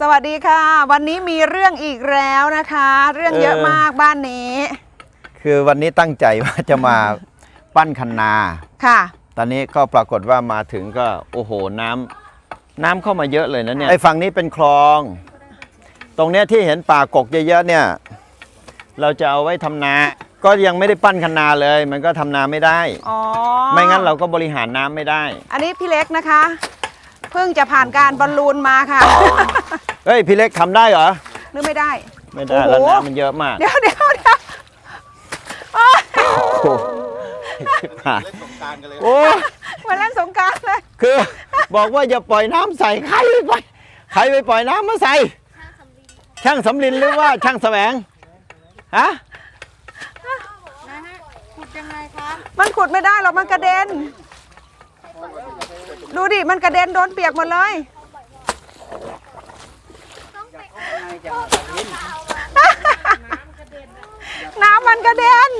สวัสดีค่ะ วันนี้มีเรื่องอีกแล้วนะคะ เรื่องเยอะเออมากบ้านนี้ คือวันนี้ตั้งใจว่าจะมาปั้นคันนาค่ะ ตอนนี้ก็ปรากฏว่ามาถึงก็โอ้โหน้ำน้ำเข้ามาเยอะเลยนะเนี่ยไอ้ฝั่งนี้เป็นคลอง ตรงเนี้ยที่เห็นป่ากกเยอะๆเนี่ย เราจะเอาไว้ทำนา ก็ยังไม่ได้ปั้นคันนาเลย มันก็ทำนาไม่ได้อ๋อไม่งั้นเราก็บริหารน้ำไม่ได้ อันนี้พี่เล็กนะคะ เพิ่งจะผ่านการบอลลูนมาค่ะ เฮ้ยพี่เล็กทำได้เหรอ นึกไม่ได้ ไม่ได้โอ้โหแล้วน้ำมันเยอะมากเดี๋ยวเดี๋ยวเดี๋ยวโอ๊ยโอ้โหโอ้ยมาเล่นสงกรารเลยคือ บอกว่าอย่าปล่อยน้ำใส่ใครไปใครไปปล่อยน้ำมาใส่ ช่างสำลินหรือว่าช่างแสวงฮะมันขุดไม่ได้หรอกมันกระเด็น ดูดิ มันกระเด็นโดนเปียกหมดเลย น้ำมันกระเด็น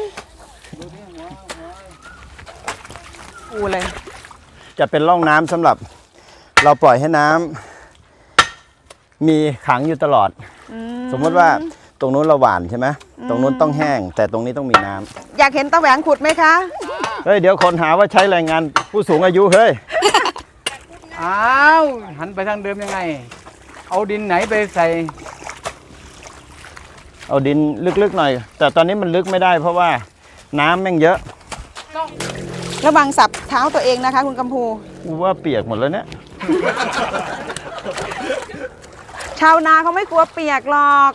อูเลย จะเป็นร่องน้ำสำหรับเราปล่อยให้น้ำมีขังอยู่ตลอด สมมติว่าตรงนู้นเราหว่านใช่ไหมตรงนู้นต้องแห้ง แต่ตรงนี้ต้องมีน้ำอยากเห็นตะแหวงขุดไหมคะ เฮ้ย เดี๋ยวคนหาว่าใช้แรงงานผู้สูงอายุเฮ้ย อ้าวหันไปทางเดิมยังไง เอาดินไหนไปใส่ เอาดินลึกๆหน่อย แต่ตอนนี้มันลึกไม่ได้เพราะว่าน้ำแม่งเยอะระวังสับเท้าตัวเองนะคะ คุณกำพูกูว่าเปียกหมดแล้วเนี่ย ชาวนาเขาไม่กลัวเปียกหรอก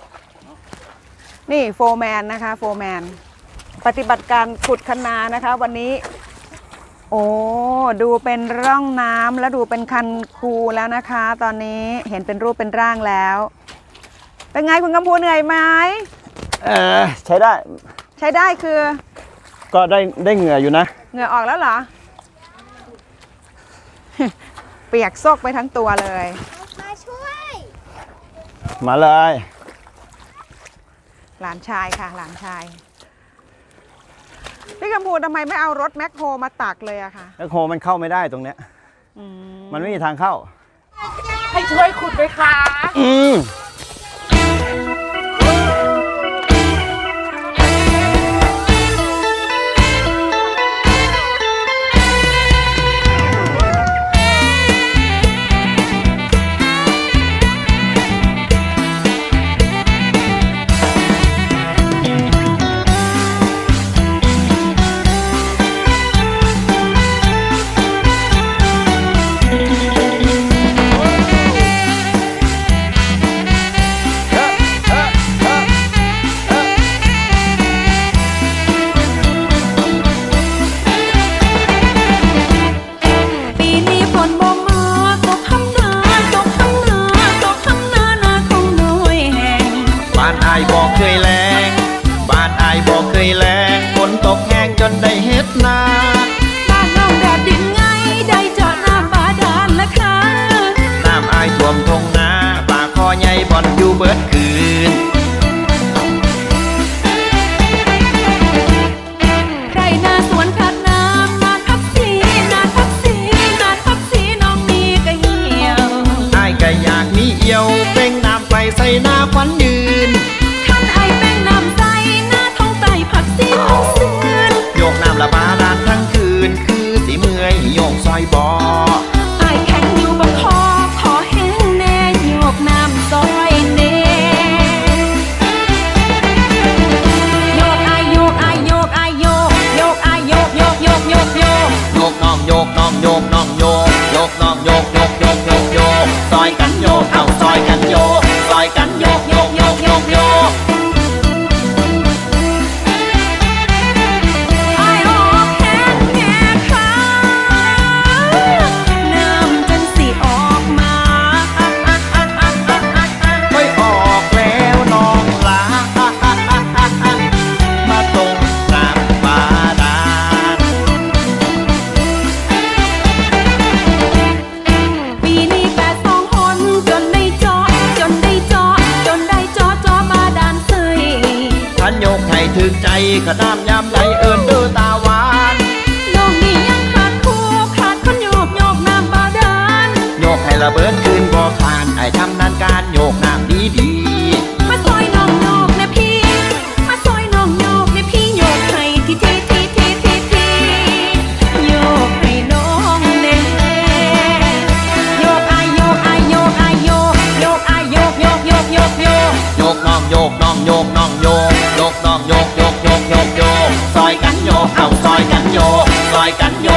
นี่โฟร์แมนนะคะ โฟร์แมน ปฏิบัติการขุดคะนานะคะ วันนี้ โอ้ดูเป็นร่องน้ำแล้วดูเป็นคันคูแล้วนะคะ ตอนนี้เห็นเป็นรูปเป็นร่างแล้ว เป็นไงคุณกำพูเหนื่อยไหมเออใช้ได้ ใช้ได้คือ ก็ได้ได้เหงื่ออยู่นะ เหงื่อออกแล้วเหรอ เปียกซกไปทั้งตัวเลย มาช่วย มาเลย หลานชายค่ะ หลานชาย พี่กำพูทำไมไม่เอารถแมคโครมาตักเลยอะคะแล้วโคมันเข้าไม่ได้ตรงเนี้ยอืมมันไม่มีทางเข้า ให้ช่วยขุดไหมคะอืมานอายบอกเคยแรงฝนตกแห้งจนได้เฮ็ดนาบ้านน้องแดดดินไงได้เจาะน้ำบาดาลละค่ะน้ำอายท่วมทงนาป่าคอใหญ่บ่อนอยู่เบิดคืน ถึงใจก็น้ำยามใดเอินเดือตาหวานน้องนี่ยังขาดคู่ขาดคนโยกโยกน้ำบาดาลโยกให้ระเบิดคืนบ่อขานไอ้ทำนั้นการโยกน้ำดีดีมาซอยน้องโยกนะพี่ มาซอยน้องโยกนะพี่โยกให้ทีทีทีทีทีทีโยกให้น้องเน่โยกอายโยกอายโยกอายโยกโยกอายโยกโยกโยกโยกโยกโยกน้องโยกน้องโยกน้องโยกโยกน้องโยกโยกโยกโยก เอาซอยกันโยกซอยกันโย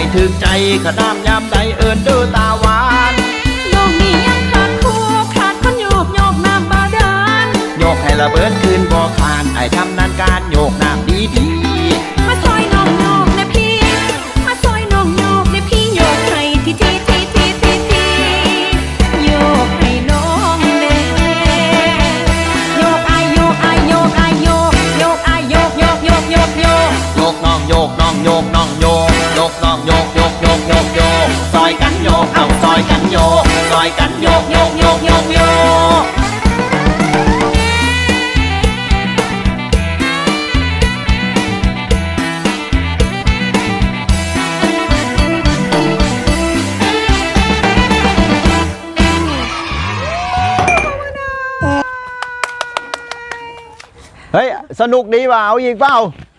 ให้ถึกใจขน้ำยามใดเอินเดือตาหวานโลกนี้ยังขาดคู่ขาดคนโยกโยกน้ำบาดาลโยกให้ระเบิดคืนบ่อคานไอ้ทำนันการโยกน้ำดีดี ยกโยกโยกโยกซอยกันโยกเอาซอ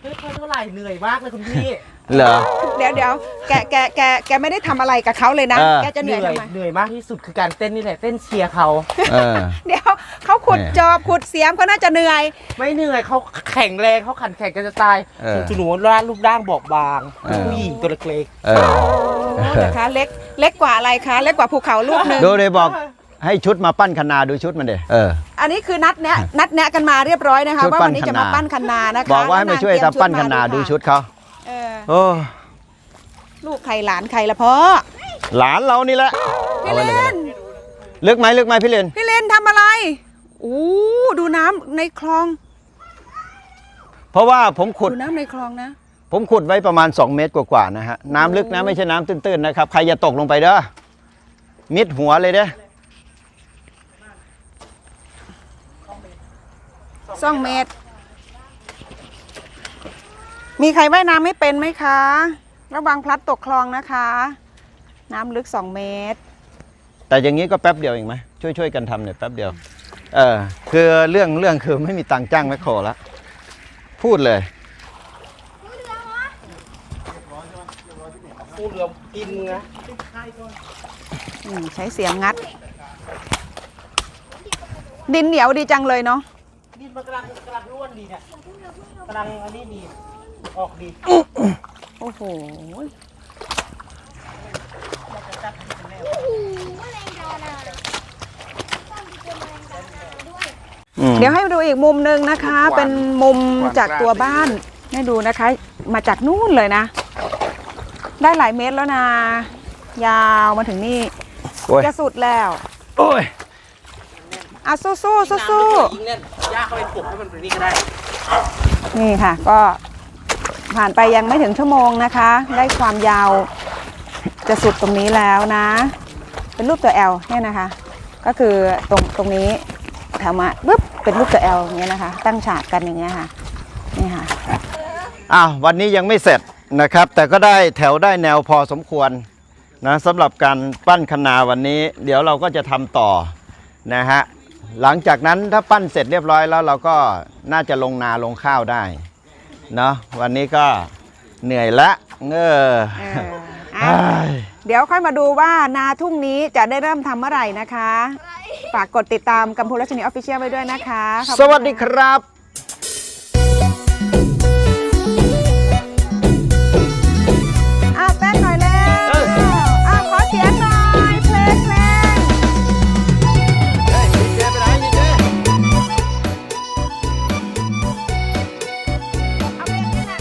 ยกันโยกซอยกันโยกโยกโยกโยกโยกเฮ้ยสนุกดีว่ะเอาอีกเปล่าไม่ค่อยเท่าไหร่เหนื่อยมากเลยคุณพี่เหรอ เดี๋ยวเดี๋ยวแกแกแกแกไม่ได้ทำอะไรกับเขาเลยนะ เออ แกจะเหนื่อยทำไมเหนื่อยมากที่สุดคือการเต้นนี่แหละเต้นเชียร์เขา เออ เดี๋ยวเขาขุดแหม่จอบขุดเสียมเขาน่าจะเหนื่อย ไม่เหนื่อยเขาแข็งแรงเขาขันแข็งกันจะตายเออจุหนูร่างรูปร่างบอบบางเออ ผู้หญิงตัวเล็กเออนะคะเล็กเล็กกว่าอะไรคะ เล็กกว่าภูเขาลูกหนึ่งดูเลยบอกให้ชุดมาปั้นคณาดูชุดมันเดเออ อันนี้คือนัดแนะนัดแนะกันมาเรียบร้อยนะคะชุดว่าปั้วันนนี้จะมาคณะปั้นคันนานะคะบอกว่าให้มาช่วยแล้งทำปั้นคณาเตรีดูยมชุดเขาเออโอ้ลูกใครหลานใครละพ่อหลานเรานี่แหละพี่เลนลึกไหมลึกไหมพี่เลนพี่เลนทำอะไรอู้ดูน้ำในคลอง เพราะว่าผมขุดดูน้ำในคลองนะ ผมขุดไว้ประมาณ 2 เมตรกว่าๆนะฮะน้ำลึกนะไม่ใช่น้ำตื้นๆนะครับ ใครอย่าตกลงไปเด้อมิดหัวเลยเด้อ สองเมตร มีใครว่ายน้ำไม่เป็นไหมคะ ระวังพลัดตกคลองนะคะ น้ำลึกสองเมตร แต่อย่างนี้ก็แป๊บเดียวเองไหมช่วยๆกันทำเนี่ยแป๊บเดียว เออคือเรื่องเรื่องคือไม่มีตังค์จ้างแมคโครละพูดเลยๆผู้เรือกินนะอืมใช้เสียมงัด ดินเหนียวดีจังเลยเนาะดิน มันกำลังกำลังร่วนดีเนี่ยกำลังอันนี้ดี ออกดีโอ้โหอืมเดี๋ยวให้ดูอีกมุมหนึ่งนะคะ เป็นมุมจากตัวบ้านให้ดูนะคะ มาจากนู่นเลยนะ ได้หลายเมตรแล้วนะ ยาวมาถึงนี่โอ้ยจะสุดแล้ว โอ้ยอะสู้สู้สู้สู้ ยิงเนี่ยย่าเข้าไปปลุกให้มันเป็นนี่ก็ได้ๆนี่ค่ะก็ผ่านไปยังไม่ถึงชั่วโมงนะคะ ได้ความยาวจะสุดตรงนี้แล้วนะ เป็นรูปตัว L เนี่ยนะคะ ก็คือตรงตรงนี้แถวมาปึ๊บเป็นรูปตัว L อย่างเงี้ยนะคะ ตั้งฉากกันอย่างเงี้ยค่ะนี่ค่ะ อ้าววันนี้ยังไม่เสร็จนะครับ แต่ก็ได้แถวได้แนวพอสมควรนะสำหรับการปั้นคณาวันนี้ เดี๋ยวเราก็จะทำต่อนะฮะ หลังจากนั้นถ้าปั้นเสร็จเรียบร้อยแล้วเราก็น่าจะลงนาลงข้าวได้เนาะวันนี้ก็เหนื่อยละเงอเอออะเดี๋ยวค่อยมาดูว่านาทุ่งนี้จะได้เริ่มทำเมื่อไหร่นะคะ ฝากกดติดตามกัมพูรัชนีออฟฟิเชียลไว้ด้วยนะคะขอบคุณสวัสดีครับ